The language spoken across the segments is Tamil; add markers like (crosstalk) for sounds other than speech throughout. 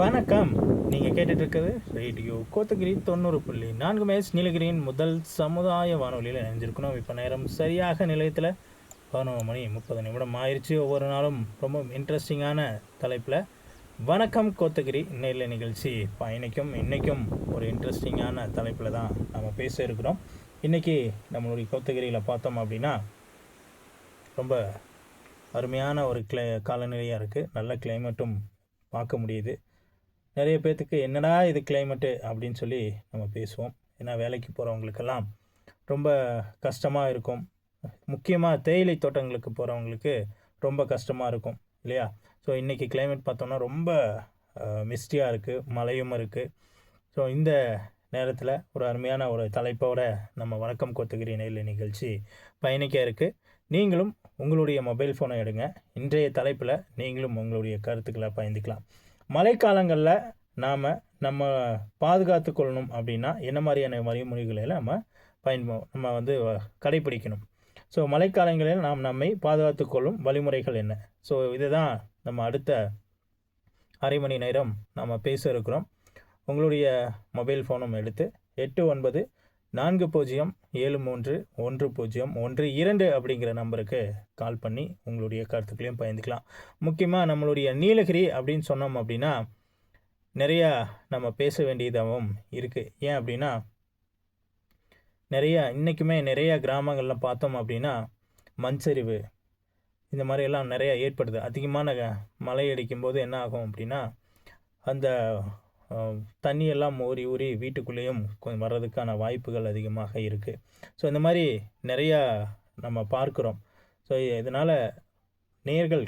வணக்கம். நீங்கள் கேட்டுட்டு இருக்கிறது ரேடியோ கோத்தகிரி தொண்ணூறு புள்ளி நான்கு மேட்ச் நீலகிரியின் முதல் சமுதாய வானொலியில் இணைஞ்சிருக்கணும் இப்போ நேரம் சரியாக நிலையத்தில் பதினொன்று மணி முப்பது நிமிடம் ஆயிடுச்சு ஒவ்வொரு நாளும் ரொம்ப இன்ட்ரெஸ்டிங்கான தலைப்பில் வணக்கம் கோத்தகிரி நேரில் நிகழ்ச்சி பயணிக்கும். இன்றைக்கும் ஒரு இன்ட்ரெஸ்டிங்கான தலைப்பில் தான் நம்ம பேச இருக்கிறோம். இன்றைக்கி நம்மளுடைய கோத்தகிரியில் பார்த்தோம் அப்படின்னா ரொம்ப அருமையான ஒரு கிளை காலநிலையாக இருக்குது நல்ல கிளைமேட்டும் பார்க்க முடியுது. நிறைய பேர்த்துக்கு என்னடா இது கிளைமேட்டு அப்படின்னு சொல்லி நம்ம பேசுவோம். ஏன்னா வேலைக்கு போகிறவங்களுக்கெல்லாம் ரொம்ப கஷ்டமாக இருக்கும். முக்கியமாக தேயிலை தோட்டங்களுக்கு போகிறவங்களுக்கு ரொம்ப கஷ்டமாக இருக்கும் இல்லையா? ஸோ இன்றைக்கி கிளைமேட் பார்த்தோம்னா ரொம்ப மிஸ்டியாக இருக்குது மழையும் இருக்குது ஸோ இந்த நேரத்தில் ஒரு அருமையான ஒரு தலைப்போட நம்ம வணக்கம் கொத்துகிரி நெல் நிகழ்ச்சி பயணிக்க இருக்குது நீங்களும் உங்களுடைய மொபைல் ஃபோனை எடுங்க. இன்றைய தலைப்பில் நீங்களும் உங்களுடைய கருத்துக்களை பயந்துக்கலாம். மழைக்காலங்களில் நாம் நம்ம பாதுகாத்து கொள்ளணும் அப்படின்னா என்ன மாதிரியான வழிமுறைகளை நம்ம பயன் நம்ம வந்து கடைபிடிக்கணும் ஸோ மழைக்காலங்களில் நாம் நம்மை பாதுகாத்து கொள்ளும் வழிமுறைகள் என்ன? ஸோ இதுதான் நம்ம அடுத்த அரை மணி நேரம் நாம் பேச இருக்கிறோம். உங்களுடைய மொபைல் ஃபோனும் எடுத்து எட்டு ஒன்பது நான்கு பூஜ்ஜியம் ஏழு மூன்று ஒன்று பூஜ்ஜியம் ஒன்று இரண்டு அப்படிங்கிற நம்பருக்கு கால் பண்ணி உங்களுடைய கருத்துக்களையும் பயந்துக்கலாம் முக்கியமாக நம்மளுடைய நீலகிரி அப்படின்னு சொன்னோம் அப்படின்னா நிறையா நம்ம பேச வேண்டியதாகவும் இருக்குது ஏன் அப்படின்னா நிறையா இன்றைக்குமே நிறையா கிராமங்களில் பார்த்தோம் அப்படின்னா மண்சரிவு இந்த மாதிரியெல்லாம் நிறையா ஏற்படுது. அதிகமான மழை அடிக்கும்போது என்ன ஆகும் அப்படின்னா அந்த தண்ணியெல்லாம் ஊறி ஊறி வீட்டுக்குள்ளேயும் கொஞ்சம் வர்றதுக்கான வாய்ப்புகள் அதிகமாக இருக்குது ஸோ இந்த மாதிரி நிறையா நம்ம பார்க்குறோம். ஸோ இதனால் நேர்கள்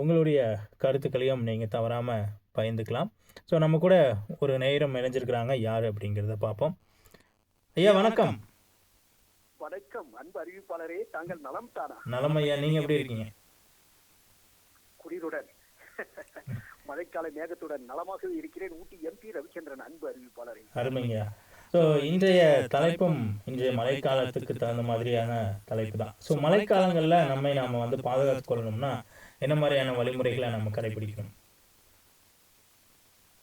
உங்களுடைய கருத்துக்களையும் நீங்கள் தவறாமல் பயந்துக்கலாம். ஸோ நம்ம கூட ஒரு நேரம் இணைஞ்சிருக்கிறாங்க. யார் அப்படிங்கிறத பார்ப்போம். ஐயா வணக்கம். வணக்கம். அன்பு அறிவிப்பாளரே தாங்கள் நலம் தானா? நலம் ஐயா நீங்கள் எப்படி இருக்கீங்க? குளிருடன். மழைக்கால மேகத்துடன் நலமாகவே இருக்கிறேன் ஊட்டி எம்பி ரவிச்சந்திரன் அன்பு அறிவிப்பாளரே. அருமைங்க. ஸோ இன்றைய தலைப்பும் இன்றைய மழைக்காலத்துக்கு தகுந்த மாதிரியான தலைப்பு தான். ஸோ மழைக்காலங்களில் நம்மை நாம வந்து பாதுகாத்து கொள்ளணும்னா என்ன மாதிரியான வழிமுறைகளை நம்ம கடைபிடிக்கணும்?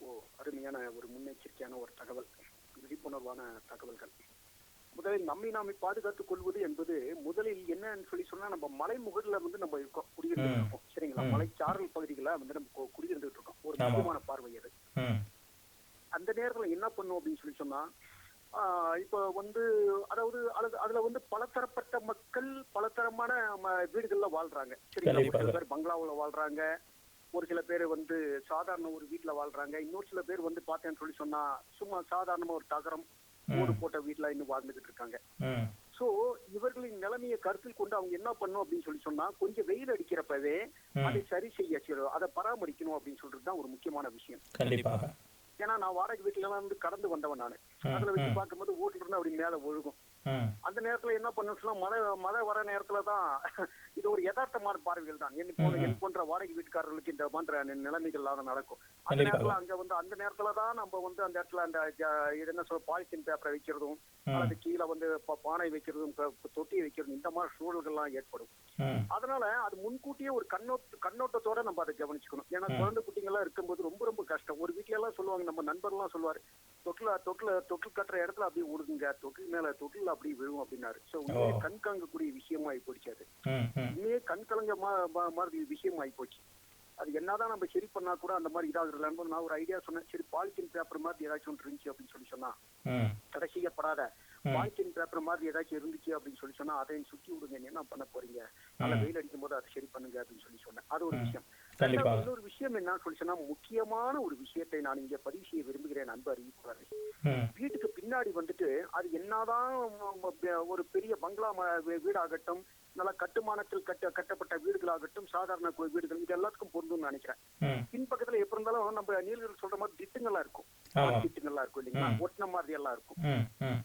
ஓ அருமையான ஒரு முன்னெச்சரிக்கையான ஒரு தகவல் விழிப்புணர்வான தகவல்கள். முதலில் நம்மை நாமே பாதுகாத்துக் கொள்வது என்பது முதலில் என்னன்னு சொல்லி சொன்னா நம்ம மலை முகடுல வந்து நம்ம இருக்கோம் குடியிருந்துட்டு இருக்கோம். சரிங்களா. மலைச்சாரல் பகுதிகளை வந்து நம்ம குடியிருந்துட்டு இருக்கோம். ஒரு. முக்கியமான பார்வை அது. அந்த நேரத்துல என்ன பண்ணும் அப்படின்னு சொல்லி சொன்னா இப்ப வந்து அதாவது அது அதுல வந்து பலதரப்பட்ட மக்கள் பலதரமான வீடுகள்ல வாழ்றாங்க. சரிங்களா? ஒரு சில. பேர் பங்களாவுல வாழ்றாங்க. ஒரு சில பேர் வந்து சாதாரண ஒரு வீட்டுல வாழ்றாங்க. இன்னொரு சில பேர் வந்து பார்த்தேன்னு சொல்லி சொன்னா சும்மா சாதாரணமா ஒரு தகரம் ஓடு போட்ட வீட்டுல இன்னும் வாழ்ந்துகிட்டு இருக்காங்க. சோ இவர்களின் நிலைமையை கருத்தில் கொண்டு அவங்க என்ன பண்ணும் அப்படின்னு சொல்லி சொன்னா கொஞ்சம் வெயில் அடிக்கிறப்பவே அதை சரி செய்ய அதை பராமரிக்கணும் அப்படின்னு சொல்றது தான் ஒரு முக்கியமான விஷயம். கண்டிப்பாக ஏன்னா நான் வாடகை வீட்டுல எல்லாம் வந்து கடந்து வந்தவன் நானு. அதுல வச்சு. பார்க்கும்போது ஓட்டுல இருந்து அப்படி மேல ஒழுகும். அந்த நேரத்துல என்ன பண்ணுச்சுன்னா மழை மழை வர நேரத்துல தான் (laughs) இது ஒரு யதார்த்தமான பார்வைகள் தான். என்ன போல ம், ம். என் போன்ற வாடகை வீட்டுக்காரர்களுக்கு இந்த மாதிரி நி- நிலைமைகள் எல்லாம் நடக்கும். அந்த. நேரத்துல அங்க வந்து அந்த நேரத்துல தான் நம்ம வந்து அந்த இடத்துல அந்த இது என்ன சொல்ற பாலித்தீன் பேப்பரை வைக்கிறதும் அல்லது கீழே வந்து பானை வைக்கிறதும் தொட்டி வைக்கிறதும் இந்த மாதிரி சூழல்கள்லாம் ஏற்படும். அதனால அது முன்கூட்டியே ஒரு கண்ணோட்ட கண்ணோட்டத்தோட நம்ம அதை கவனிச்சுக்கணும். ஏன்னா. குழந்தை குட்டிங்க எல்லாம் இருக்கும்போது ரொம்ப ரொம்ப கஷ்டம். ஒரு வீட்ல எல்லாம் சொல்லுவாங்க நம்ம நண்பர்லாம் சொல்லுவாரு தொட்டில தொட்டில தொட்டில் கட்டுற இடத்துல அப்படியே விடுங்க தொட்டில் மேல தொட்டில் அப்படியே விழுவும் அப்படின்னாரு. சோ உண்மையே. கண் கலங்கக்கூடிய விஷயமா ஆகி போச்சு அது. உண்மையே கண் கலங்க மாதிரி விஷயம் ஆகி போச்சு. அது என்னதான் நம்ம சரி பண்ணா கூட அந்த மாதிரி இதாக நண்பர் நான் ஒரு ஐடியா சொன்னேன். சரி பாலித்தீன் பேப்பர் மாதிரி ஏதாச்சும் ஒன்று இருந்துச்சு அப்படின்னு சொல்லி சொன்னா. தடை செய்யப்படாத ம். பாலித்தீன் பேப்பர் மாதிரி ஏதாச்சும் இருந்துச்சு அப்படின்னு சொல்லி சொன்னா அதையும் சுத்தி விடுங்க. என்ன பண்ண போறீங்க? நல்ல. வெயில் அடிக்கும் போது அதை சரி பண்ணுங்க அப்படின்னு சொல்லி சொன்னேன். அது ஒரு. விஷயம். இன்னொரு விஷயம் என்ன சொல்லி சொன்னா முக்கியமான ஒரு விஷயத்தை நான் இங்க பதிவு செய்ய விரும்புகிறேன் அன்பு அறிவிப்பாரு வீட்டுக்கு பின்னாடி வந்துட்டு அது என்னதான் ஒரு பெரிய பங்களா வீடாகட்டும் நல்ல கட்டுமானத்தில் கட்ட கட்டப்பட்ட வீடுகளாகட்டும் சாதாரண வீடுகள் இது எல்லாத்துக்கும் பொருந்தும்னு நினைக்கிறேன். பின்பக்கத்துல எப்படி இருந்தாலும் நம்ம நீர்கள் சொல்ற மாதிரி திட்டுங்கள்லாம் இருக்கும். திட்டுங்கள்லாம் இருக்கும் இல்லைங்களா. ஒட்டின மாதிரி எல்லாம் இருக்கும்.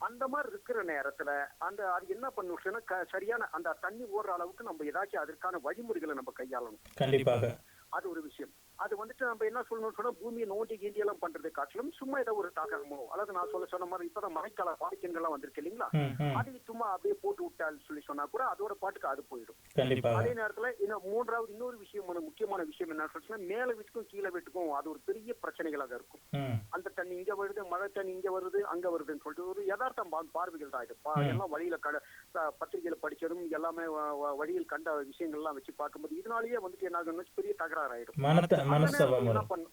அந்த மாதிரி இருக்கிற நேரத்துல அந்த அது என்ன பண்ணுச்சுன்னா சரியான அந்த தண்ணி ஓடுற அளவுக்கு நம்ம ஏதாச்சும் அதற்கான வழிமுறைகளை நம்ம கையாளணும். கண்டிப்பாக. ஒரு விஷயம் அது வந்துட்டு நம்ம என்ன சொல்லணும்னு சொன்னா பூமியை நோண்டி கீண்டி எல்லாம் பண்றதை காட்டிலும் சும்மா ஏதோ ஒரு தாக்கமோ அதாவது நான் சொல்ல சொன்ன மாதிரி இப்பதான் மழைக்கால பாதிக்கன்கள்லாம் வந்திருக்கு இல்லைங்களா? அது சும்மா அப்படியே போட்டு விட்டான்னு சொல்லி சொன்னா கூட அதோட பாட்டுக்கு அது போயிடும். அதே நேரத்துல இன்னும் மூன்றாவது இன்னொரு விஷயம் வந்து முக்கியமான விஷயம் என்ன சொல்லுச்சுன்னா மேல வீட்டுக்கும் கீழே வீட்டுக்கும் அது ஒரு பெரிய பிரச்சனைகளாக இருக்கும். அந்த தண்ணி இங்க வருது மழை தண்ணி இங்க வருது அங்க வருதுன்னு சொல்லிட்டு ஒரு யதார்த்தம் பார்வைகள் தான் இது. எல்லாம் வழியில கட பத்திரிகையில படிச்சதும் எல்லாமே வழியில் கண்ட விஷயங்கள்லாம் வச்சு பார்க்கும்போது இதனாலேயே வந்துட்டு என்ன ஆகும்னா பெரிய தகராறு ஆயிடும் மனஸ்தாபம் வரும்.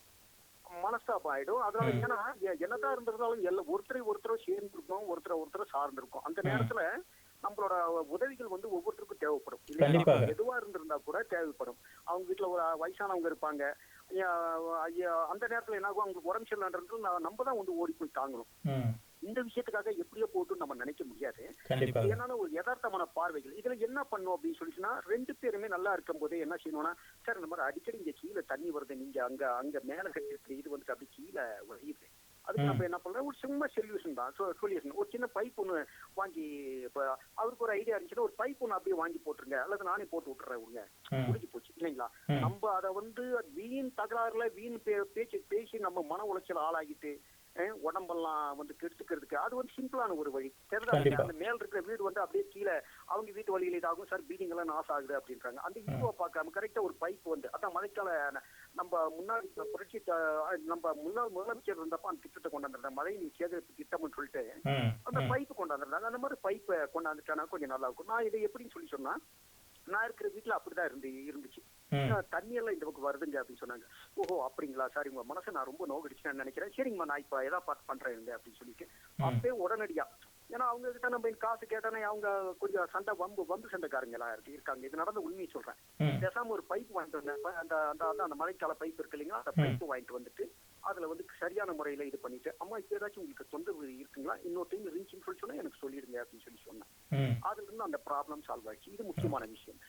மனஸ்தாபம் ஆயிடும். அதனால. ஏன்னா என்னதான் இருந்திருந்தாலும் எல்லா ஒருத்தரை ஒருத்தரும் சேர்ந்து இருக்கும் ஒருத்தரை ஒருத்தர் சார்ந்து இருக்கும் அந்த. நேரத்துல நம்மளோட உதவிகள் வந்து ஒவ்வொருத்தருக்கும் தேவைப்படும். இல்லையா? எதுவா இருந்திருந்தா கூட தேவைப்படும். அவங்க வீட்டுல ஒரு வயசானவங்க இருப்பாங்க. அந்த நேரத்துல என்ன ஆகும் அவங்களுக்கு உடம்பு சரியில்லைன்றது நம்ம தான் வந்து ஓடி போய் தாங்கணும். இந்த விஷயத்துக்காக எப்படியோ போட்டு நம்ம நினைக்க முடியாது. ஏன்னா ஒரு யதார்த்தமான பார்வைகள் இதுல என்ன பண்ணும் அப்படின்னு சொல்லிச்சுன்னா ரெண்டு பேருமே நல்லா இருக்கும் போதே என்ன செய்யணும்னா சார் இந்த மாதிரி அடிக்கடி இங்க கீழே தண்ணி வருது நீங்க அங்க அங்க மேல கட்டி இது வந்துட்டு அப்படி கீழே வழியுது. அதுக்கு. நம்ம என்ன பண்றோம்? ஒரு சும்மா சொல்யூஷன் தான். சொல்யூஷன் ஒரு சின்ன பைப் ஒன்று வாங்கி இப்போ அவருக்கு ஒரு ஐடியா இருந்துச்சுன்னா ஒரு பைப் ஒன்று அப்படியே வாங்கி போட்டுருங்க. அல்லது நானே போட்டு விட்டுறேன் ம். முடிஞ்சு போச்சு இல்லைங்களா? நம்ம அதை வந்து வீண் தகராறுல வீண் பேச்சு பேசி நம்ம மன உளைச்சல் ஆளாகிட்டு உடம்பெல்லாம் வந்து கெடுத்துக்கிறதுக்கு. அது வந்து சிம்பிளான ஒரு வழி. கண்டிப்பா. அந்த மேல் இருக்கிற வீடு வந்து அப்படியே கீழே அவங்க வீட்டு வழியில் இதாகும் சார் பில்டிங் எல்லாம் நாசம் ஆகுது அப்படின்றாங்க. அந்த இதுவை பார்க்காம கரெக்டா ஒரு பைப் வந்து அதான் மழைக்கால நம்ம முன்னாடி இப்ப புரட்சி நம்ம முன்னாள் முதலமைச்சர் இருந்தப்ப அந்த திட்டத்தை கொண்டாந்துருந்தாங்க மழை நீர் சேகரிப்பு திட்டம்னு சொல்லிட்டு அந்த ம். பைப் கொண்டாந்துருந்தாங்க அந்த மாதிரி பைப்பை கொண்டாந்துட்டானா கொஞ்சம் நல்லா இருக்கும். நான் இதை எப்படின்னு சொல்லி சொன்னா நான் இருக்கிற வீட்டுல அப்படிதான் இருந்து இருந்துச்சு. தண்ணி எல்லாம் இந்த பக்கம் வருதுங்க அப்படின்னு சொன்னாங்க. ஓஹோ அப்படிங்களா சாரி? உங்க மனசை நான் ரொம்ப நினைக்கிறேன் சரிங்கம்மா நான் இப்ப ஏதாவது பார்த்து பண்றேன் இருங்க அப்படின்னு சொல்லிட்டு. ம். அப்பவே உடனடியா ஏன்னா அவங்க கிட்ட நம்ம காசு கேட்டானே அவங்க கொஞ்சம் சண்டை வம்பு வம்பு சண்டைக்காரங்களா இருக்கு இருக்காங்க. இது நடந்த உண்மையை சொல்றேன். பேசாம ஒரு பைப் வாங்கிட்டு வந்தேன். அந்த அந்த மழைக்கால பைப் இருக்கு இல்லைங்களா அந்த. பைப் வாங்கிட்டு வந்துட்டு அதுல வந்து சரியான முறையில இது பண்ணிட்டு அம்மா இப்ப ஏதாச்சும் உங்களுக்கு தொந்தரவு இருக்குங்களா? இன்னொரு டைம் இருந்துச்சுன்னு சொல்லி சொன்னா எனக்கு சொல்லிடுங்க அப்படின்னு சொல்லி சொன்னேன். அதுல இருந்து அந்த ப்ராப்ளம் சால்வ் ஆயிடுச்சு. இது முக்கியமான விஷயம்.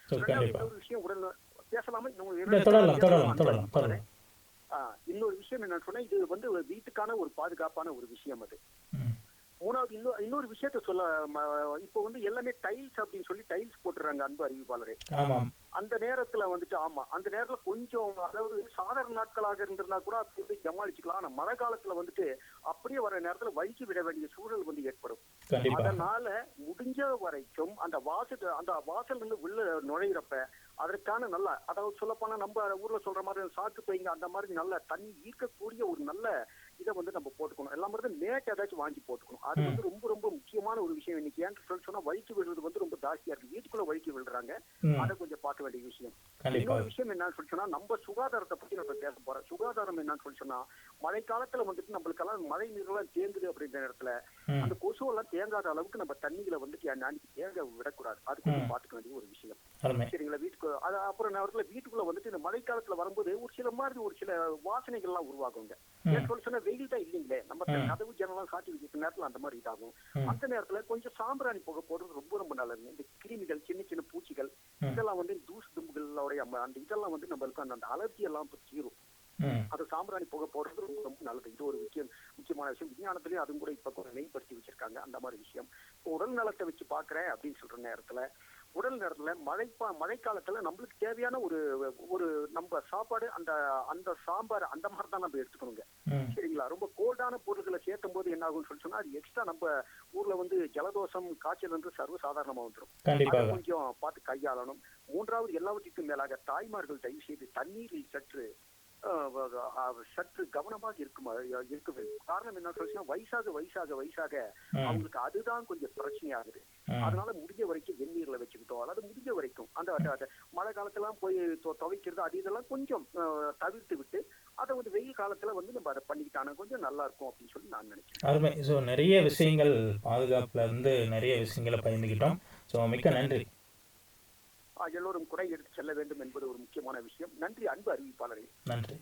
இன்னொரு விஷயம் உடல் பேசலாமா? இன்னொரு விஷயம் என்ன சொன்னா இது வந்து ஒரு வீட்டுக்கான ஒரு பாதுகாப்பான ஒரு விஷயம் அது. மூணாவது இன்னொரு இன்னொரு விஷயத்த சொல்ல இப்போ வந்து எல்லாமே டைல்ஸ் அப்படின்னு சொல்லி டைல்ஸ் போட்டுறாங்க அன்பு அறிவிப்பாளரே. அந்த நேரத்துல வந்துட்டு ஆமா அந்த நேரத்துல கொஞ்சம் அதாவது சாதாரண நாட்களாக இருந்திருந்தா கூட அப்படி இப்படி ஜமாளிச்சுக்கலாம் ஆனா மழை காலத்துல வந்துட்டு அப்படியே வர நேரத்துல வழிச்சு விட வேண்டிய சூழல் வந்து ஏற்படும். அதனால முடிஞ்ச வரைக்கும் அந்த வாசல் அந்த வாசல் இருந்து உள்ள நுழையிறப்ப அதற்கான நல்ல அதாவது சொல்ல போனா நம்ம ஊர்ல சொல்ற மாதிரி சாக்கு பைங்க அந்த மாதிரி நல்ல தண்ணி ஈர்க்கக்கூடிய ஒரு நல்ல இதை வந்து நம்ம போட்டுக்கணும். எல்லா மாதிரி மேட் ஏதாச்சும் வாங்கி போட்டுக்கணும். அது. வந்து ரொம்ப ரொம்ப முக்கியமான ஒரு விஷயம் இன்னைக்கு. ஏன்னு சொன்னா வழிக்கு விடுறது வந்து ரொம்ப ஜாஸ்தியா இருக்கு. வீட்டுக்குள்ள வழிக்கு விடுறாங்க ம். அதை கொஞ்சம் பார்க்க வேண்டிய விஷயம். இன்னொரு விஷயம் என்னன்னு சொல்லி சொன்னா நம்ம சுகாதாரத்தை பத்தி நம்ம பேச போறோம். சுகாதாரம் என்னன்னு சொல்லி சொன்னா மழை காலத்துல வந்துட்டு நம்மளுக்கெல்லாம் மழை நீர்லாம் தேங்குது அப்படின்ற நேரத்துல ம். அந்த கொசு எல்லாம் தேங்காத அளவுக்கு நம்ம தண்ணிகளை வந்துட்டு அன்னைக்கு தேங்க விடக்கூடாது. அது கொஞ்சம் பாத்துக்க வேண்டிய ஒரு விஷயம். சரிங்களா வீட்டுக்கு அது அப்புறம் நேரத்துல வீட்டுக்குள்ள வந்துட்டு இந்த மழைக்காலத்துல வரும்போது ஒரு சில மாதிரி ஒரு சில வாசனைகள்லாம் உருவாகுங்க. ம். ஏன் சொல்லி சொன்னா வெயில் தான் இல்லைங்களே. நம்ம. கதவு ஜன்னலாம் சாத்தி வைக்கிற நேரத்துல அந்த மாதிரி இதாகும். அந்த நேரத்துல கொஞ்சம் சாம்பிராணி புகை போடுறது ரொம்ப ரொம்ப நல்லதுங்க. இந்த கிருமிகள் சின்ன சின்ன பூச்சிகள். இதெல்லாம் வந்து தூசு தும்புகளுடைய அந்த அந்த இதெல்லாம் வந்து நம்மளுக்கு அந்த அலர்ஜி எல்லாம் தீரும். அது சாம்பிராணி புகை போடுறது ரொம்ப ரொம்ப நல்லது. இது ஒரு முக்கியம் முக்கியமான விஷயம். விஞ்ஞானத்திலேயே அதுவும் கூட இப்ப கொஞ்சம் மேம்படுத்தி வச்சிருக்காங்க அந்த மாதிரி விஷயம். உடல் நலத்தை வச்சு பாக்குறேன் அப்படின்னு சொல்ற நேரத்துல உடல் நேரத்துல மழைப்பா மழைக்காலத்துல நம்மளுக்கு தேவையான ஒரு ஒரு நம்ம சாப்பாடு அந்த அந்த சாம்பார் அந்த மாதிரி தான் நம்ம எடுத்துக்கணுங்க. சரிங்களா? ரொம்ப கோல்டான பொருட்களை சேர்த்தும் போது என்ன ஆகும்னு சொல்லி சொன்னா அது எக்ஸ்ட்ரா நம்ம ஊர்ல வந்து ஜலதோஷம் காய்ச்சல் வந்து சர்வ சாதாரணமா வந்துடும் அதை கொஞ்சம் பார்த்து கையாளணும். மூன்றாவது எல்லாவற்றிற்கும் மேலாக தாய்மார்கள் தயவு செய்து தண்ணீரில் சற்று சற்று கவனமாக இருக்கும் இருக்க வேண்டும். காரணம் என்ன சொல்லுச்சுன்னா வயசாக வயசாக வயசாக அவங்களுக்கு அதுதான் கொஞ்சம் பிரச்சனையாகுது. அதனால முடிஞ்ச வரைக்கும் வெந்நீர்ல வச்சுக்கிட்டோம். அல்லது முடிஞ்ச வரைக்கும் அந்த மழை காலத்துல போய் துவ- துவைக்கிறது அது இதெல்லாம் கொஞ்சம் தவிர்த்து விட்டு அதை வந்து வெயில் காலத்துல வந்து நம்ம அதை பண்ணிக்கிட்டானா கொஞ்சம் நல்லா இருக்கும் அப்படின்னு சொல்லி நான் நினைக்கிறேன். அருமை. ஸோ நிறைய விஷயங்கள் பாதுகாப்புல இருந்து நிறைய விஷயங்களை பகிர்ந்துக்கிட்டோம் ஸோ மிக்க நன்றி. எல்லோரும் குறை எடுத்து செல்ல வேண்டும் என்பது ஒரு முக்கியமான விஷயம். நன்றி அன்பு அறிவிப்பாளரே. நன்றி.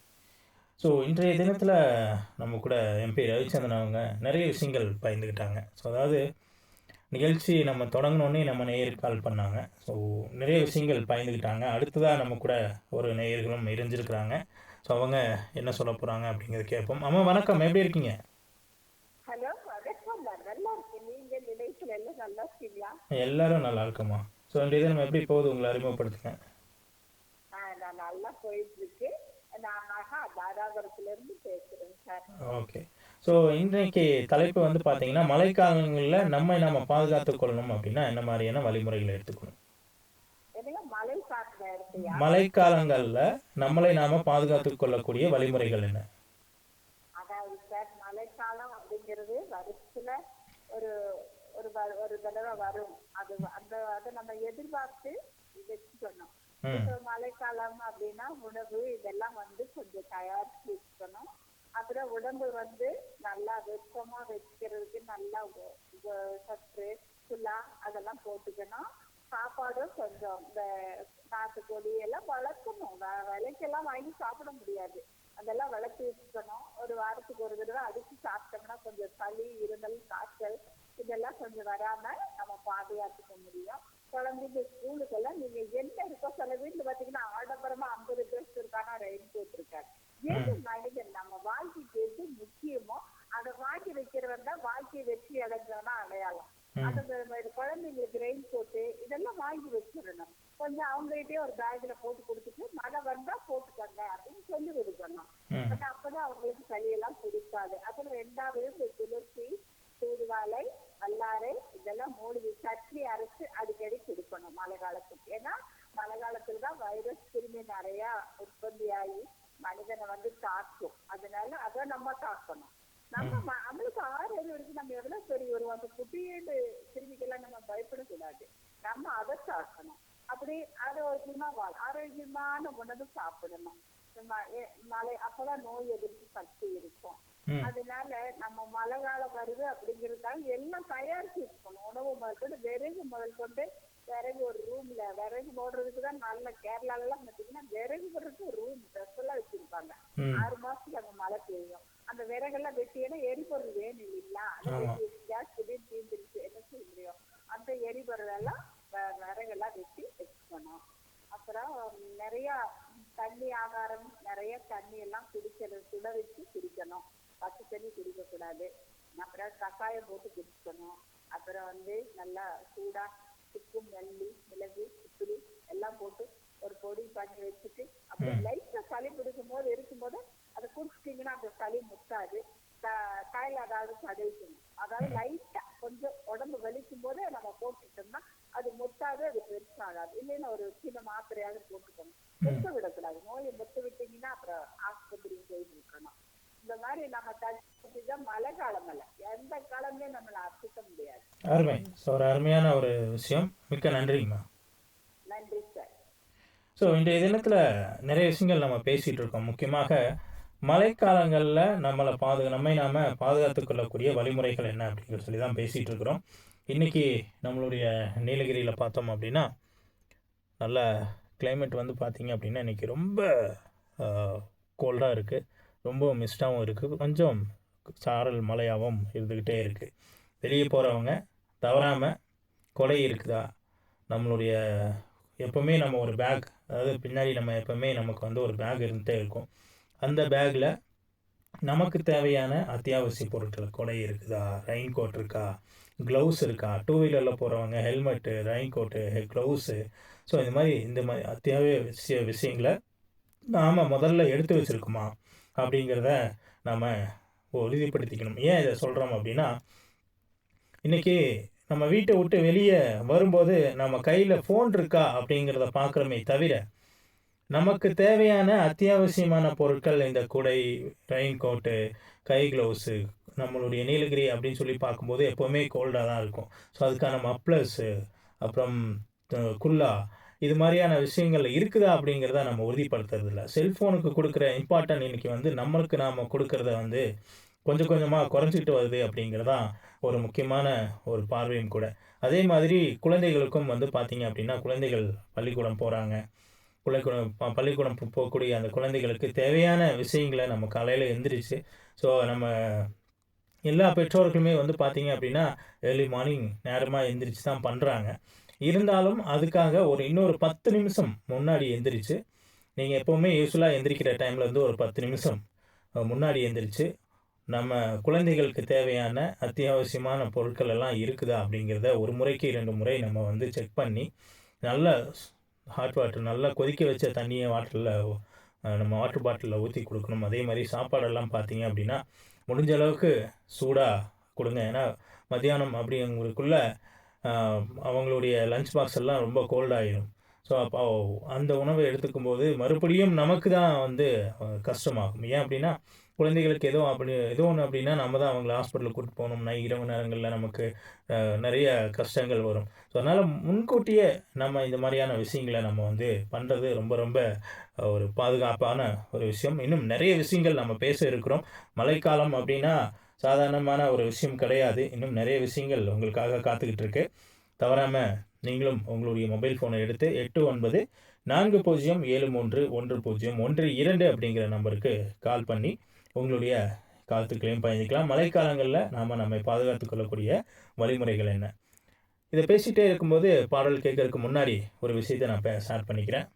ஸோ இன்றைய தினத்தில் நம்ம கூட எம்பி ரவிச்சந்திரன் அவங்க நிறைய விஷயங்கள் பகிர்ந்துக்கிட்டாங்க. ஸோ அதாவது நிகழ்ச்சி நம்ம தொடங்கினோடனே நம்ம நேயர் கால் பண்ணாங்க. ஸோ நிறைய விஷயங்கள் பகிர்ந்துக்கிட்டாங்க. அடுத்ததாக நம்ம கூட ஒரு நேயர்களும் இணைஞ்சிருக்கிறாங்க ஸோ அவங்க என்ன சொல்ல போகிறாங்க அப்படிங்கிறத கேட்போம். அம்மா வணக்கம். எப்படி இருக்கீங்க? ஹலோ வணக்கம். நான் நல்லா இருக்கேன். நீங்க நினைக்கல எல்லாம் நல்லா இருக்கீங்களா? எல்லாரும் நல்லா இருக்கம்மா. ஸோ இன்றைய தினம் எப்படி போகுது? உங்களை அறிமுகப்படுத்துங்க. நல்லா போயிட்டு இருக்கு நான் மகா தாராபுரத்துல இருந்து பேசுறேன் சார். ஓகே. ஸோ இன்றைக்கு தலைப்பு வந்து பார்த்தீங்கன்னா மழைக்காலங்களில் நம்மை நாம பாதுகாத்துக் கொள்ளணும் அப்படின்னா என்ன மாதிரியான வழிமுறைகளை எடுத்துக்கணும்? மழைக்காலங்களில் நம்மளை நாம பாதுகாத்துக் கொள்ளக்கூடிய வழிமுறைகள் என்ன? அதாவது சார் மழைக்காலம் அப்படிங்கிறது வருஷத்துல ஒரு ஒரு ஒரு தடவை வரும். அது அந்த அதை நம்ம எதிர்பார்த்து வச்சுக்கணும் மழைக்காலம் அப்படின்னா உணவு இதெல்லாம் வந்து கொஞ்சம் தயாரிச்சு வச்சுக்கணும். அப்புறம் உடம்பு வந்து நல்லா வெப்பமா வச்சுக்கிறதுக்கு நல்லா சற்று குல்லா அதெல்லாம் போட்டுக்கணும். சாப்பாடும் கொஞ்சம் இந்த நாட்டுக்கோழி எல்லாம் வளர்க்கணும். விலைக்கெல்லாம் வாங்கி சாப்பிட முடியாது. அதெல்லாம் வளர்த்து வச்சுக்கணும். ஒரு வாரத்துக்கு ஒரு தடவை அடிச்சு சாப்பிட்டோம்னா கொஞ்சம் சளி இருமல் காய்ச்சல் இதெல்லாம் கொஞ்சம் வராம நம்ம பாதுகாத்துக்க முடியும். குழந்தைங்க ஸ்கூலுக்கெல்லாம் நீங்க என்ன இருக்கோ சில வீட்டுல பாத்தீங்கன்னா ஆடம்பரமா ஐம்பது ட்ரெஸ் இருக்கானா ரெயின் கோட் இருக்காரு எது மனிதன்? நம்ம வாழ்க்கைக்கு எது முக்கியமோ அதை வாங்கி வைக்கிறவன் தான் வாழ்க்கை வெற்றி அடைஞ்சவனா அடையாளம். அந்த குழந்தைங்களுக்கு ரெயின் கோட்டு இதெல்லாம் வாங்கி வச்சிடணும். கொஞ்சம் அவங்ககிட்டயே ஒரு பேக்ல போட்டு கொடுத்துட்டு மழை வந்தா போட்டுக்கோங்க அப்படின்னு சொல்லி கொடுக்கணும் ம் ஆனா அப்பதான் அவங்களுக்கு சளியெல்லாம் பிடிக்காது அப்புறம் ரெண்டாவது இந்த துளசி தூதுவாழை வல்லாரை இதெல்லாம் மூலிகை சட்னி அரைச்சு அடிக்கடி கொடுக்கணும் மழை காலத்துக்கு ஏன்னா மழை காலத்துல தான் வைரஸ் கிருமி நிறைய உற்பத்தி ஆகி மனிதனை வந்து தாக்கும் அதனால அதை நம்ம தாக்கணும் நம்ம ம- நம்மளுக்கு ஆறு அறிவு இருக்கு நம்ம எவ்வளவு பெரிய ஒரு அந்த குட்டியேடு கிருமிக்கெல்லாம் நம்ம பயப்படக்கூடாது நம்ம அதை தாக்கணும் அப்படி ஆரோக்கியமா வாழ் ஆரோக்கியமான உணவு சாப்பிடணும். மழை அப்பதான் நோய் எதிர்ப்பு சக்தி இருக்கும். அதனால நம்ம மழை காலம் வருது அப்படிங்கறதுக்காக எல்லாம் தயாரிச்சு வச்சுக்கணும். உணவு முதல் கொண்டு விறகு முதல் கொண்டு விறகு ஒரு ரூம்ல விறகு போடுறதுக்கு தான் நல்ல கேரளால எல்லாம் பாத்தீங்கன்னா விறகு போடுறதுக்கு ஒரு ரூம் ட்ரெஸ் எல்லாம் வச்சிருப்பாங்க. ஆறு மாசத்துக்கு அங்க மழை பெய்யும். அந்த விறகெல்லாம் வெட்டி ஏன்னா எரிபொருள் வேணும் இல்லைங்களா? கேஸ் திடீர்னு தீர்ந்துருச்சு என்ன செய்ய முடியும்? அந்த எரிபொருளெல்லாம் வ- விறகெல்லாம் வெட்டி வச்சுக்கணும். அப்புறம் நிறைய தண்ணி ஆகாரம் நிறைய தண்ணி எல்லாம் குடிக்கிறது சுட வச்சு குடிக்கணும். பச்சை தண்ணி குடிக்க கூடாது. அப்புறம் கஷாயம் போட்டு குடிக்கணும். அப்புறம் வந்து நல்லா சூடா சுக்கு மல்லி மிளகு சுக்குடி எல்லாம் போட்டு ஒரு பொடி பண்ணி வச்சுட்டு அப்புறம் லைட்டா சளி பிடிக்கும் போது இருக்கும்போது அதை குடிச்சிட்டீங்கன்னா அந்த சளி முத்தாது த- தைல அதாவது தடவிக்கணும் அதாவது லைட்டா கொஞ்சம் உடம்பு வலிக்கும் போது நம்ம போட்டுட்டோம்னா அது முத்தாது அது பெருசாகாது இல்லைன்னா ஒரு சின்ன மாத்திரையாவது போட்டுக்கணும் முத்த விடக்கூடாது நோயை முத்த விட்டீங்கன்னா அப்புறம் ஆஸ்பத்திரிக்கு போயிட்டு இருக்கணும் இந்த மாதிரி நம்ம தடுப்புதான் மழை காலம் அல்ல எந்த காலமே நம்மளை அசைக்க முடியாது அருமை ஸோ ஒரு அருமையான ஒரு விஷயம். மிக்க நன்றிங்கம்மா. நன்றி சார் ஸோ இன்றைய தினத்தில் நிறைய விஷயங்கள் நம்ம பேசிகிட்டு இருக்கோம். முக்கியமாக மழைக்காலங்களில் நம்மளை பாது நம்மை நாம் பாதுகாத்துக் கொள்ளக்கூடிய வழிமுறைகள் என்ன அப்படிங்கிற சொல்லி தான் பேசிகிட்டு இருக்கிறோம். இன்றைக்கி நம்மளுடைய நீலகிரியில் பார்த்தோம் அப்படின்னா நல்ல climate வந்து பார்த்தீங்க அப்படின்னா இன்றைக்கி ரொம்ப கோல்டாக இருக்குது ரொம்ப மிஸ்டாகவும் இருக்குது கொஞ்சம் சாரல் மழையாகவும் இருந்துக்கிட்டே இருக்குது வெளியே போகிறவங்க தவறாமல் கொலை இருக்குதா? நம்மளுடைய எப்போவுமே நம்ம ஒரு பேக் அதாவது பின்னாடி நம்ம எப்போவுமே நமக்கு வந்து ஒரு பேக் இருந்துகிட்டே இருக்கும். அந்த பேக்கில் நமக்கு தேவையான அத்தியாவசிய பொருட்கள் கொடை இருக்குதா? ரெயின் கோட் இருக்கா? க்ளவுஸ் இருக்கா? டூ வீலரில் போகிறவங்க helmet rain coat gloves so இந்த மாதிரி இந்த மாதிரி அத்தியாவசிய விஷயங்களை நாம் முதல்ல எடுத்து வச்சுருக்குமா? அப்படிங்கிறத நாம் உறுதிப்படுத்திக்கணும். ஏன் இதை சொல்கிறோம் அப்படின்னா இன்றைக்கி நம்ம வீட்டை விட்டு வெளியே வரும்போது நம்ம கையில் ஃபோன் இருக்கா அப்படிங்கிறத பார்க்குறோமே தவிர நமக்கு தேவையான அத்தியாவசியமான பொருட்கள் இந்த குடை ரெயின் கோட்டு கை க்ளவுஸு நம்மளுடைய நீலகிரி அப்படின்னு சொல்லி பார்க்கும்போது எப்போவுமே கோல்டாக தான் இருக்கும். ஸோ அதுக்கான மப்ளஸு அப்புறம் குல்லா இது மாதிரியான விஷயங்கள் இருக்குதா அப்படிங்கிறத நம்ம உறுதிப்படுத்துறதில்ல. செல்ஃபோனுக்கு கொடுக்குற இம்பார்ட்டன்ட் இன்னைக்கு வந்து நம்மளுக்கு நாம் கொடுக்கறத வந்து கொஞ்சம் கொஞ்சமாக குறைஞ்சிட்டு வருது அப்படிங்கிறதான் ஒரு முக்கியமான ஒரு பார்வையும் கூட. அதே மாதிரி குழந்தைகளுக்கும் வந்து பார்த்தீங்க அப்படின்னா குழந்தைகள் பள்ளிக்கூடம் போகிறாங்க பள்ளிக்கூடம் பள்ளிக்கூடம் போகக்கூடிய அந்த குழந்தைகளுக்கு தேவையான விஷயங்களை நம்ம காலையில் எந்திரிச்சு ஸோ நம்ம எல்லா பெற்றோர்களுமே வந்து பார்த்தீங்க அப்படின்னா ஏர்லி மார்னிங் நேரமாக எந்திரிச்சு தான் பண்ணுறாங்க இருந்தாலும் அதுக்காக ஒரு இன்னொரு பத்து நிமிஷம் முன்னாடி எந்திரிச்சு நீங்கள் எப்போவுமே யூஸ்ஃபுல்லாக எந்திரிக்கிற டைமில் வந்து ஒரு பத்து நிமிஷம் முன்னாடி எந்திரிச்சு நம்ம குழந்தைகளுக்கு தேவையான அத்தியாவசியமான பொருட்கள் எல்லாம் இருக்குதா அப்படிங்கிறத ஒரு முறைக்கு இரண்டு முறை நம்ம வந்து செக் பண்ணி நல்ல ஹாட் வாட்டர் நல்லா கொதிக்க வச்ச தண்ணியை வாட்டரில் நம்ம வாட்டர் பாட்டிலில் ஊற்றி கொடுக்கணும். அதே மாதிரி சாப்பாடெல்லாம் பார்த்தீங்க அப்படின்னா முடிஞ்ச அளவுக்கு சூடாக கொடுங்க. ஏன்னா மத்தியானம் அப்படிங்கிறதுக்குள்ளே அவங்களுடைய லஞ்ச் பாக்ஸ் எல்லாம் ரொம்ப கோல்டாயிடும் ஸோ அப்போ அந்த உணவை எடுத்துக்கும் போது மறுபடியும் நமக்கு தான் வந்து கஷ்டமாகும். ஏன் அப்படின்னா குழந்தைகளுக்கு எதுவும் அப்படி எதுவும் ஒன்று அப்படின்னா நம்ம தான் அவங்கள ஹாஸ்பிட்டலுக்கு கூப்பிட்டு போகணும்னா இரவு நேரங்களில் நமக்கு நிறைய கஷ்டங்கள் வரும். ஸோ அதனால் முன்கூட்டியே நம்ம இந்த மாதிரியான விஷயங்களை நம்ம வந்து பண்ணுறது ரொம்ப ரொம்ப ஒரு பாதுகாப்பான ஒரு விஷயம். இன்னும் நிறைய விஷயங்கள் நம்ம பேச இருக்கிறோம். மழைக்காலம் அப்படின்னா சாதாரணமான ஒரு விஷயம் கிடையாது. இன்னும் நிறைய விஷயங்கள் உங்களுக்காக காத்துக்கிட்டு இருக்கு. தவறாமல் நீங்களும் உங்களுடைய மொபைல் ஃபோனை எடுத்து எட்டு ஒன்பது நான்கு பூஜ்ஜியம் ஏழு மூன்று ஒன்று பூஜ்ஜியம் ஒன்று இரண்டு அப்படிங்கிற நம்பருக்கு கால் பண்ணி உங்களுடைய காலத்துக்களையும் பயணிக்கலாம். மழைக்காலங்களில் நாம் நம்மை பாதுகாத்துக் கொள்ளக்கூடிய வழிமுறைகள் என்ன? இதை பேசிகிட்டே இருக்கும்போது பாடல் கேட்கறதுக்கு முன்னாடி ஒரு விஷயத்தை நான் இப்போ ஷேர் பண்ணிக்கிறேன்.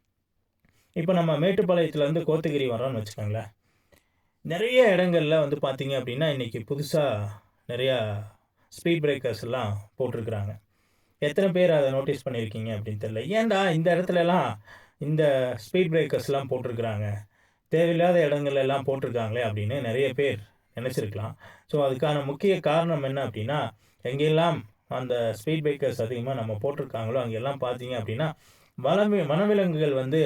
இப்போ நம்ம மேட்டுப்பாளையத்துலேருந்து கோத்தகிரி வரோம்னு வச்சுக்கோங்களேன். நிறைய இடங்கள்ல வந்து பார்த்தீங்க அப்படின்னா இன்றைக்கி புதுசாக நிறையா ஸ்பீட் பிரேக்கர்ஸ் எல்லாம் போட்டிருக்கிறாங்க. எத்தனை பேர் அதை நோட்டீஸ் பண்ணியிருக்கீங்க அப்படின்னு தெரியல. ஏன்டா இந்த இடத்துலலாம் இந்த ஸ்பீட் பிரேக்கர்ஸ்லாம் போட்டிருக்கிறாங்க? தேவையில்லாத இடங்கள்ல எல்லாம் போட்டிருக்காங்களே அப்படின்னு நிறைய பேர் நினச்சிருக்கலாம். ஸோ அதுக்கான முக்கிய காரணம் என்ன அப்படின்னா எங்கெல்லாம் அந்த ஸ்பீட் பிரேக்கர்ஸ் அதிகமாக நம்ம போட்டிருக்காங்களோ அங்கெல்லாம் பார்த்தீங்க அப்படின்னா வனவி வனவிலங்குகள் வந்து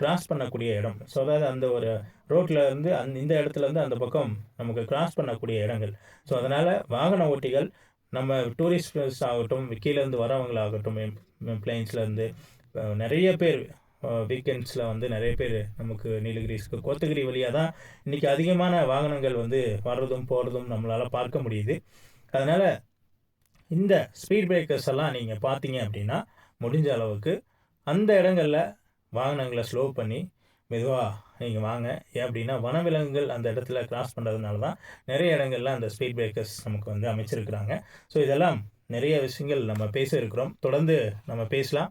கிராஸ் பண்ணக்கூடிய இடம். ஸோ அதாவது அந்த ஒரு ரோட்டில் இருந்து அந்த இந்த இடத்துலேருந்து அந்த பக்கம் நமக்கு கிராஸ் பண்ணக்கூடிய இடங்கள். ஸோ அதனால் வாகன ஓட்டிகள் நம்ம டூரிஸ்ட் ஆகட்டும் கீழேருந்து வரவங்களாகட்டும் பிளெயின்ஸ்லேருந்து நிறைய பேர் வீக்கெண்ட்ஸில் வந்து நிறைய பேர் நமக்கு நீலகிரிஸ்க்கு கோத்தகிரி வழியாக தான் இன்றைக்கி அதிகமான வாகனங்கள் வந்து வர்றதும் போகிறதும் நம்மளால் பார்க்க முடியுது. அதனால் இந்த ஸ்பீட் பிரேக்கர்ஸ் எல்லாம் நீங்கள் பார்த்தீங்க அப்படின்னா முடிஞ்ச அளவுக்கு அந்த இடங்களில் வாகனங்களை ஸ்லோ பண்ணி மெதுவாக நீங்கள் வாங்க. ஏன் அப்படின்னா வனவிலங்குகள் அந்த இடத்துல கிராஸ் பண்ணுறதுனால தான் நிறைய இடங்கள்ல அந்த ஸ்பீட் பிரேக்கர்ஸ் நமக்கு வந்து அமைச்சிருக்கிறாங்க. ஸோ இதெல்லாம் நிறைய விஷயங்கள் நம்ம பேச இருக்கிறோம் தொடர்ந்து நம்ம பேசலாம்.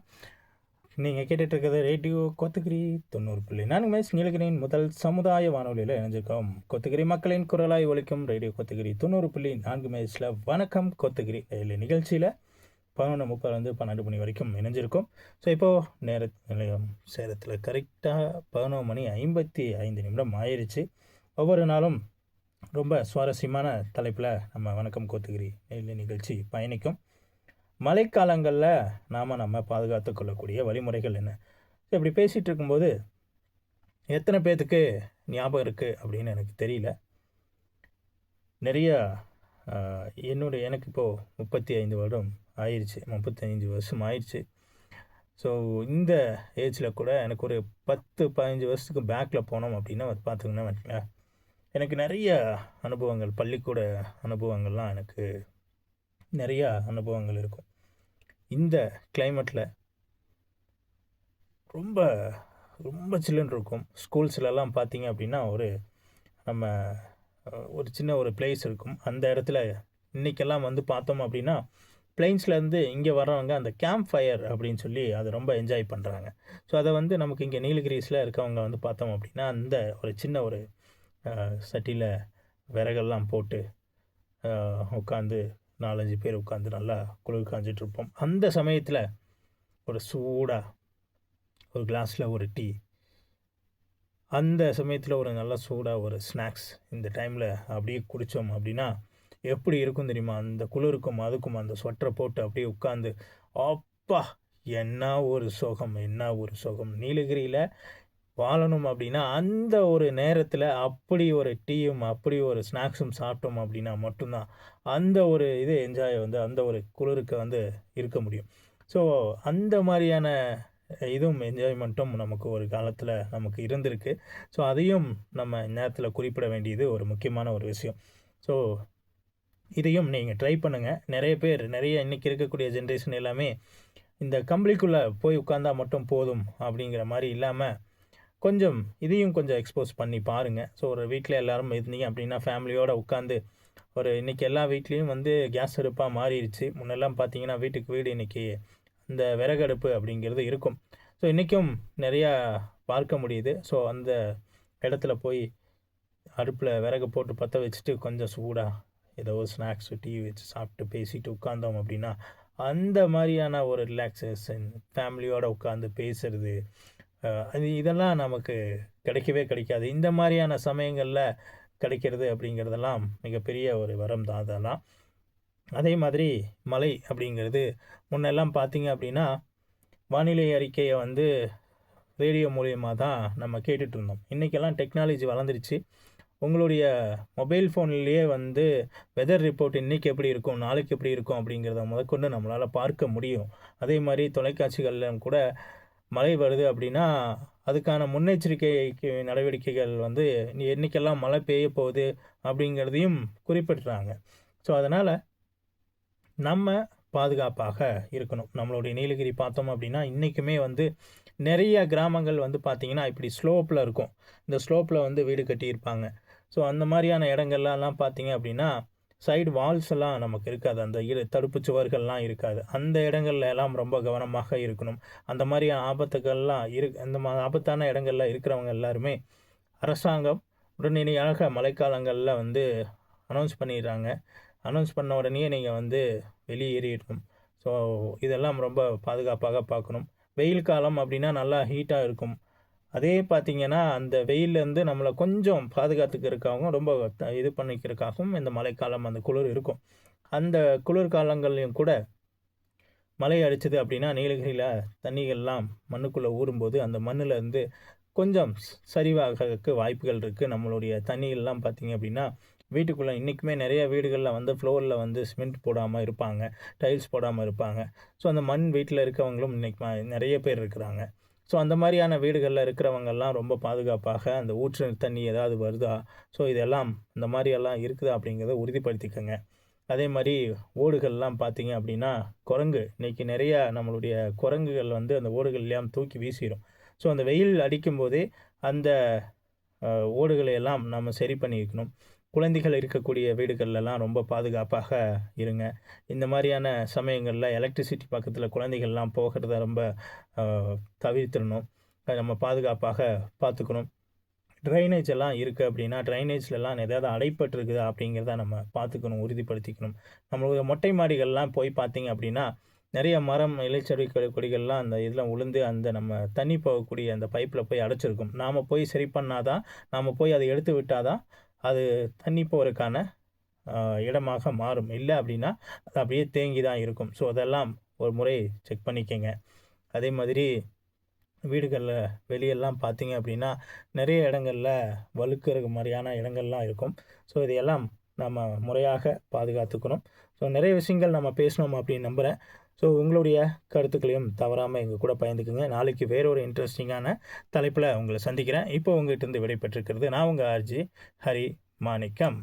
நீங்கள் கேட்டுட்டு இருக்கிறது ரேடியோ கொத்தகிரி தொண்ணூறு புள்ளி நான்கு மேஸ் நீலகிரியின் முதல் சமுதாய வானொலியில் இணைஞ்சிருக்கோம். கொத்தகிரி மக்களின் குரலாய் ஒழிக்கும் ரேடியோ கொத்தகிரி தொண்ணூறு புள்ளி நான்கு மேஸில் வணக்கம் கொத்தகிரி இதில் நிகழ்ச்சியில் பதினொன்று முப்பது வந்து பன்னெண்டு மணி வரைக்கும் இணைஞ்சிருக்கும். ஸோ இப்போது நேர நிலையம் சேரத்தில் கரெக்டாக பதினொன்று மணி ஐம்பத்தி ஐந்து நிமிடம் ஆயிடுச்சு ஒவ்வொரு நாளும் ரொம்ப சுவாரஸ்யமான தலைப்பில் நம்ம வணக்கம் கோத்தகிரி நெல் நிகழ்ச்சி பயணிக்கும். மழைக்காலங்களில் நாம் நம்ம பாதுகாத்து கொள்ளக்கூடிய வழிமுறைகள் என்ன? இப்படி பேசிகிட்டு இருக்கும்போது எத்தனை பேர்த்துக்கு ஞாபகம் இருக்குது அப்படின்னு எனக்கு தெரியல. நிறைய என்னுடைய எனக்கு இப்போது முப்பத்தி ஐந்து வருடம் ஆயிடுச்சு முப்பத்தஞ்சு வருஷம் ஆயிடுச்சு ஸோ இந்த ஏஜில் கூட எனக்கு ஒரு பத்து பதினஞ்சு வருஷத்துக்கு பேக்கில் போனோம் அப்படின்னா வந்து பார்த்திங்கன்னா எனக்கு நிறைய அனுபவங்கள் பள்ளிக்கூட அனுபவங்கள்லாம் எனக்கு நிறையா அனுபவங்கள் இருக்கும். இந்த கிளைமேட்டில் ரொம்ப ரொம்ப சில்லுன்னு இருக்கும். ஸ்கூல்ஸ்லலாம் பார்த்தீங்க அப்படின்னா ஒரு நம்ம ஒரு சின்ன ஒரு பிளேஸ் இருக்கும். அந்த இடத்துல இன்றைக்கெல்லாம் வந்து பார்த்தோம் அப்படின்னா பிளெயின்ஸ்லேருந்து இங்கே வர்றவங்க அந்த கேம்ப் ஃபயர் அப்படின்னு சொல்லி அதை ரொம்ப என்ஜாய் பண்ணுறாங்க ஸோ அதை வந்து நமக்கு இங்கே நீலகிரிஸில் இருக்கவங்க வந்து பார்த்தோம் அப்படின்னா அந்த ஒரு சின்ன ஒரு சட்டியில் விறகெல்லாம் போட்டு உட்காந்து நாலஞ்சு பேர் உட்காந்து நல்லா குளிர் காஞ்சிட்டு இருப்போம் அந்த சமயத்தில் ஒரு சூடாக ஒரு கிளாஸில் ஒரு டீ. அந்த சமயத்தில் ஒரு நல்ல சூடாக ஒரு ஸ்நாக்ஸ் இந்த டைமில் அப்படியே குடித்தோம் அப்படின்னா எப்படி இருக்கும் தெரியுமா? அந்த குளிருக்கும் அதுக்கும் அந்த ஸ்வெட்டரை போட்டு அப்படியே உட்காந்து அப்பா என்ன ஒரு சுகம் என்ன ஒரு சுகம். நீலகிரியில் வாழணும் அப்படின்னா அந்த ஒரு நேரத்தில் அப்படி ஒரு டீயும் அப்படி ஒரு ஸ்நாக்ஸும் சாப்பிட்டோம் அப்படின்னா மட்டும்தான் அந்த ஒரு இது என்ஜாய் வந்து அந்த ஒரு குளிருக்கு வந்து இருக்க முடியும். ஸோ அந்த மாதிரியான இதுவும் என்ஜாய்மெண்ட்டும் நமக்கு ஒரு காலத்தில் நமக்கு இருந்திருக்கு. ஸோ அதையும் நம்ம நேரத்தில் குறிப்பிட வேண்டியது ஒரு முக்கியமான ஒரு விஷயம். ஸோ இதையும் நீங்கள் ட்ரை பண்ணுங்கள் நிறைய பேர் நிறைய இன்றைக்கி இருக்கக்கூடிய ஜென்ரேஷன் எல்லாமே இந்த கம்பளிக்குள்ளே போய் உட்காந்தா மட்டும் போதும் அப்படிங்கிற மாதிரி இல்லாமல் கொஞ்சம் இதையும் கொஞ்சம் எக்ஸ்போஸ் பண்ணி பாருங்கள் ஸோ ஒரு வீட்டில் எல்லோரும் இருந்தீங்க அப்படின்னா ஃபேமிலியோடு உட்காந்து ஒரு இன்றைக்கி எல்லா வீட்லேயும் வந்து கேஸ் அடுப்பாக மாறிடுச்சு. முன்னெல்லாம் பார்த்தீங்கன்னா வீட்டுக்கு வீடு இன்றைக்கி இந்த விறகடுப்பு அப்படிங்கிறது இருக்கும். ஸோ இன்றைக்கும் நிறையா பார்க்க முடியுது. ஸோ அந்த இடத்துல போய் அடுப்பில் விறகு போட்டு பற்ற வச்சுட்டு கொஞ்சம் சூடாக ஏதோ ஒரு ஸ்நாக்ஸ் டீ வச்சு சாப்பிட்டு பேசிட்டு உட்காந்தோம் அப்படின்னா அந்த மாதிரியான ஒரு ரிலாக்ஸேஷன் ஃபேமிலியோடு உட்காந்து பேசுறது அது இதெல்லாம் நமக்கு கிடைக்கவே கிடைக்காது. இந்த மாதிரியான சமயங்களில் கிடைக்கிறது அப்படிங்கிறதெல்லாம் மிகப்பெரிய ஒரு வரம் தான் அதெல்லாம். அதே மாதிரி மழை அப்படிங்கிறது முன்னெல்லாம் பார்த்தீங்க அப்படின்னா வானிலை அறிக்கையை வந்து ரேடியோ மூலியமாக தான் நம்ம கேட்டுட்டு இருந்தோம். இன்றைக்கெல்லாம் டெக்னாலஜி வளர்ந்துருச்சு. உங்களுடைய மொபைல் ஃபோன்லேயே வந்து வெதர் ரிப்போர்ட் இன்றைக்கி எப்படி இருக்கும் நாளைக்கு எப்படி இருக்கும் அப்படிங்கிறத முதற்கொண்டு நம்மளால் பார்க்க முடியும். அதே மாதிரி தொலைக்காட்சிகளில் கூட மழை வருது அப்படின்னா அதுக்கான முன்னெச்சரிக்கை நடவடிக்கைகள் வந்து என்றைக்கெல்லாம் மழை பெய்ய போகுது அப்படிங்கிறதையும் குறிப்பிட்றாங்க. ஸோ அதனால் நம்ம பாதுகாப்பாக இருக்கணும். நம்மளுடைய நீலகிரி பார்த்தோம் அப்படின்னா இன்றைக்குமே வந்து நிறைய கிராமங்கள் வந்து பார்த்திங்கன்னா இப்படி ஸ்லோப்பில் இருக்கும். இந்த ஸ்லோப்பில் வந்து வீடு கட்டியிருப்பாங்க. ஸோ அந்த மாதிரியான இடங்கள்லாம் பார்த்தீங்க அப்படின்னா சைடு வால்ஸ் எல்லாம் நமக்கு இருக்காது. அந்த இரு தடுப்பு சுவர்கள்லாம் இருக்காது. அந்த இடங்கள்ல எல்லாம் ரொம்ப கவனமாக இருக்கணும். அந்த மாதிரியான ஆபத்துகள்லாம் இரு இந்த மா ஆபத்தான இடங்கள்ல இருக்கிறவங்க எல்லாருமே அரசாங்கம் உடனடியாக மழைக்காலங்களில் வந்து அனௌன்ஸ் பண்ணிடுறாங்க. அனௌன்ஸ் பண்ண உடனே நீங்கள் வந்து வெளியேறிடணும். ஸோ இதெல்லாம் ரொம்ப பாதுகாப்பாக பார்க்கணும். வெயில் காலம் அப்படின்னா நல்லா ஹீட்டாக இருக்கும். அதே பார்த்தீங்கன்னா அந்த வெயிலேருந்து நம்மளை கொஞ்சம் பாதுகாத்துக்கிறதுக்காகவும் ரொம்ப த- இது பண்ணிக்கிறதுக்காகவும் இந்த மழைக்காலம் அந்த குளிர் இருக்கும். அந்த குளிர்காலங்கள்லையும் கூட மழை அடிச்சது அப்படின்னா நீலகிரியில் தண்ணிகள்லாம் மண்ணுக்குள்ளே ஊறும்போது அந்த மண்ணுல இருந்து கொஞ்சம் சரிவாகிறதுக்கு வாய்ப்புகள் இருக்குது நம்மளுடைய தண்ணிகள்லாம் பார்த்திங்க அப்படின்னா வீட்டுக்குள்ளே இன்றைக்குமே நிறைய வீடுகளில் வந்து ஃப்ளோரில் வந்து சிமெண்ட் போடாமல் இருப்பாங்க டைல்ஸ் போடாமல் இருப்பாங்க. ஸோ அந்த மண் வீட்டில் இருக்கவங்களும் இன்றைக்கி ம- நிறைய பேர் இருக்கிறாங்க. ஸோ அந்த மாதிரியான வீடுகளில் இருக்கிறவங்கெல்லாம் ரொம்ப பாதுகாப்பாக அந்த ஊற்று தண்ணி ஏதாவது வருதா? ஸோ இதெல்லாம் இந்த மாதிரியெல்லாம் இருக்குதா அப்படிங்கிறத உறுதிப்படுத்திக்கோங்க. அதே மாதிரி ஓடுகள்லாம் பார்த்தீங்க அப்படின்னா குரங்கு. இன்றைக்கி நிறைய நம்மளுடைய குரங்குகள் வந்து அந்த ஓடுகள் எல்லாம் தூக்கி வீசிடும் ஸோ அந்த வெயில் அடிக்கும்போதே அந்த ஓடுகளையெல்லாம் ஓடுகளை எல்லாம் நம்ம சரி பண்ணியிருக்கணும் குழந்தைகள் இருக்கக்கூடிய வீடுகள்லாம் ரொம்ப பாதுகாப்பாக இருங்க. இந்த மாதிரியான சமயங்களில் எலக்ட்ரிசிட்டி பக்கத்தில் குழந்தைகள்லாம் போகிறத ரொம்ப தவிர்த்திடணும். நம்ம பாதுகாப்பாக பார்த்துக்கணும் ட்ரைனேஜ் எல்லாம் இருக்குது அப்படின்னா ட்ரைனேஜ்லலாம் ஏதாவது அடைப்பட்டிருக்குதா அப்படிங்கிறத நம்ம பார்த்துக்கணும் உறுதிப்படுத்திக்கணும். நம்மளுடைய மொட்டை மாடிகள்லாம் போய் பார்த்தீங்க அப்படின்னா நிறைய மரம் இலைச்செடி கொடிகள்லாம் அந்த இதில் உளுந்து அந்த நம்ம தண்ணி போகக்கூடிய அந்த பைப்பில் போய் அடைச்சிருக்கும். நாம் போய் சரி பண்ணாதான் நாம் போய் அதை எடுத்து விட்டாதான் அது தண்ணி போகிறதுக்கான இடமாக மாறும். இல்லை அப்படின்னா அது அப்படியே தேங்கி தான் இருக்கும். ஸோ அதெல்லாம் ஒரு முறை செக் பண்ணிக்கோங்க. அதே மாதிரி வீடுகளில் வெளியெல்லாம் பார்த்தீங்க அப்படின்னா நிறைய இடங்களில் வழுக்கிற மாதிரியான இடங்கள்லாம் இருக்கும். ஸோ இதையெல்லாம் நம்ம முறையாக பாதுகாத்துக்கணும். ஸோ நிறைய விஷயங்கள் நம்ம பேசணும் அப்படின்னு நம்புகிறேன் ஸோ உங்களுடைய கருத்துக்களையும் தவறாமல் எங்கள் கூட பயந்துக்குங்க நாளைக்கு வேற ஒரு இன்ட்ரெஸ்டிங்கான தலைப்பில் உங்களை சந்திக்கிறேன். இப்போ உங்கள்கிட்ட இருந்து விடைபெற்றிருக்கிறது நான் உங்கள் ஆர்ஜி ஹரி மாணிக்கம்